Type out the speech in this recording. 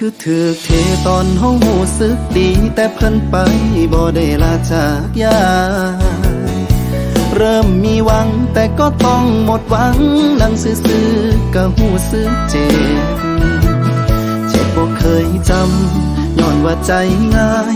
คือถือเทตอนเฮาหูสึกดี แต่เพิ่นไปบ่ได้ลาจากยา เริ่มมีหวังแต่ก็ต้องหมดหวังนั่งซื้อๆก็หูสึกเจ็บ เจ็บบ่เคยจำย้อนว่าใจง่าย